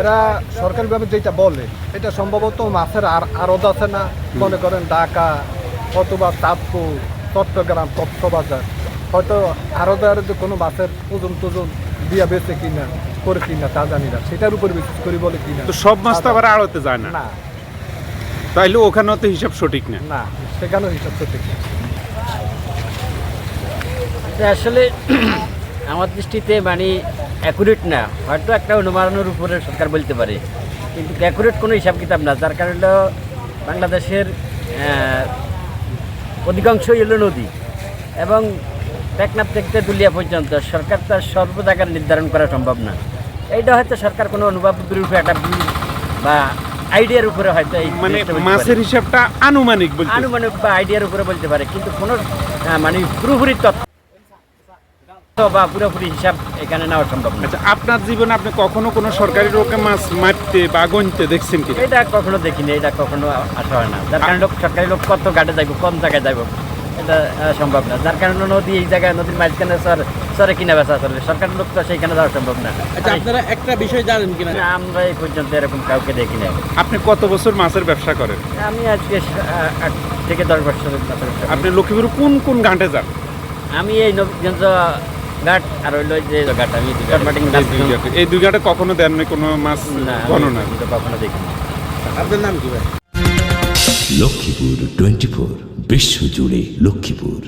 এরা সরকারিভাবে যেটা বলে এটা সম্ভবত মাছের আর আড়ত আছে না। মনে করেন ঢাকা অথবা চাঁদপুর চট্টগ্রাম কক্সবাজার। হয়তো আড়ত আড়তে কোনো মাছের ওজন টোজন দিয়া বেঁচে কিনা করে কিনা তা জানি না। সেটার উপর বিশেষ করে বলে কিনা। তো সব মাছ তো আবার আড়তে যায় না? না। তাইলে ওখানেও তো হিসাব সঠিক না। না সেখানেও হিসাব সঠিক না। আসলে আমার দৃষ্টিতে মানে অ্যাকুরেট না। হয়তো একটা অনুমানের উপরে সরকার বলতে পারে। কিন্তু অ্যাকুরেট কোনো হিসাব কিতাব না। যার কারণে বাংলাদেশের অধিকাংশ হলো নদী। এবং টেকনাফ থেকে দুলিয়া পর্যন্ত সরকার তার সর্ব জায়গার নির্ধারণ করা সম্ভব না। এইটা হয়তো সরকার কোনো অনুভবের উপরে একটা বা আইডিয়ার উপরে হয়তো এই মানে মাছের হিসাবটা আনুমানিক আনুমানিক বা আইডিয়ার উপরে বলতে পারে। কিন্তু কোনো মানে পুরোপুরি তথ্য বা পুরোপুরি হিসাব এখানে নেওয়া সম্ভব আচ্ছা আপনার জীবনে আপনি কখনো কোনো সরকারি লোকে মাছ মারতে বা গণতে দেখছেন কি এটা কখনো দেখিনি এটা কখনো আসা হয় না। যার কারণে লোক সরকারি লোক কত ঘাটে যাইব কম জায়গায় যাইব এটা সম্ভব না। যার কারণে নদী এই জায়গায় নদীর মাঝখানে সর সরে কিনা বেচা চলবে। সরকারি লোক তো সেইখানে যাওয়া সম্ভব না। আচ্ছা আপনারা একটা বিষয় জানেন কিনা? আমরা এই পর্যন্ত এরকম কাউকে দেখি না আপনি কত বছর মাছের ব্যবসা করেন? আমি আজকে আট থেকে দশ করি। আপনি লক্ষ্মীপুর কোন কোন ঘাটে যান? আমি এই নবীগঞ্জ ঘাট আর হইল যে ঘাট আমি এই দুই ঘাটে কখনো দেননি কোনো মাছ না গণনা কখনো দেখিনি। আপনার নাম কি ভাই? লক্ষ্মীপুর টোয়েন্টি ফোর বিশ্বজুড়ে লক্ষ্মীপুর।